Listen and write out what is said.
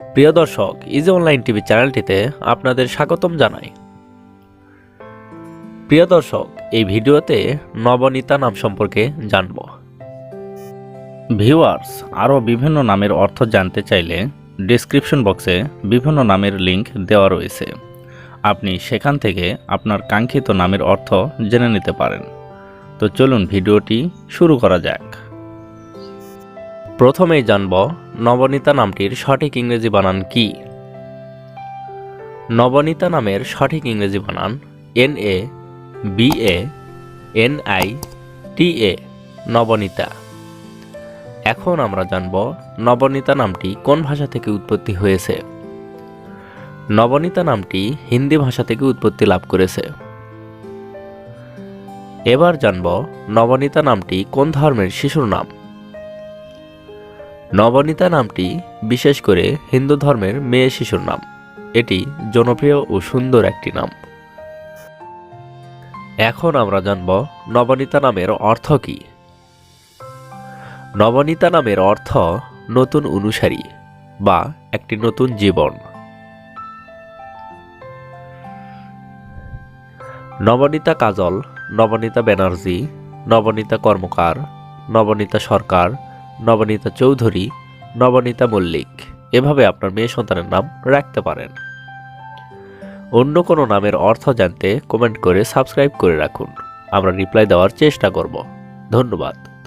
প্রিয় দর্শক easy online TV চ্যানেলটিতে আপনাদের স্বাগতম জানাই। প্রিয় দর্শক, এই ভিডিওতে নবনীতা নাম সম্পর্কে জানব। ভিউয়ার্স, আরও বিভিন্ন নামের অর্থ জানতে চাইলে ডেসক্রিপশন বক্সে বিভিন্ন নামের লিংক দেওয়া রয়েছে। আপনি সেখান থেকে আপনার কাঙ্ক্ষিত নামের অর্থ জেনে নিতে পারেন। তো চলুন ভিডিওটি শুরু করা যাক। প্রথমেই জানব নবনীতা নামটির সঠিক ইংরেজি বানান কি। নবনীতা নামের সঠিক ইংরেজি বানান N A B A N I T A Nabanita. এখন আমরা জানব নবনীতা নামটি কোন ভাষা থেকে উৎপত্তি হয়েছে। নবনীতা নামটি হিন্দি ভাষা থেকে উৎপত্তি লাভ করেছে। এবার জানব নবনীতা নামটি কোন ধর্মের শিশুর নাম। নবনীতা নামটি বিশেষ করে হিন্দু ধর্মের মেয়ে শিশুর নাম। এটি জনপ্রিয় ও সুন্দর একটি নাম। এখন আমরা জানব নবনীতা নামের অর্থ কী। নবনীতা নামের অর্থ নতুন অনুসারী বা একটি নতুন জীবন। নবনীতা কাজল, নবনীতা ব্যানার্জি, নবনীতা কর্মকার, নবনীতা সরকার নবনীতা চৌধুরী, নবনীতা মল্লিক। এভাবে আপনার মেয়ে সন্তানের নাম রাখতে পারেন। অন্য কোনো নামের অর্থ জানতে কমেন্ট করে সাবস্ক্রাইব করে রাখুন। আমরা রিপ্লাই দেওয়ার চেষ্টা করব। ধন্যবাদ।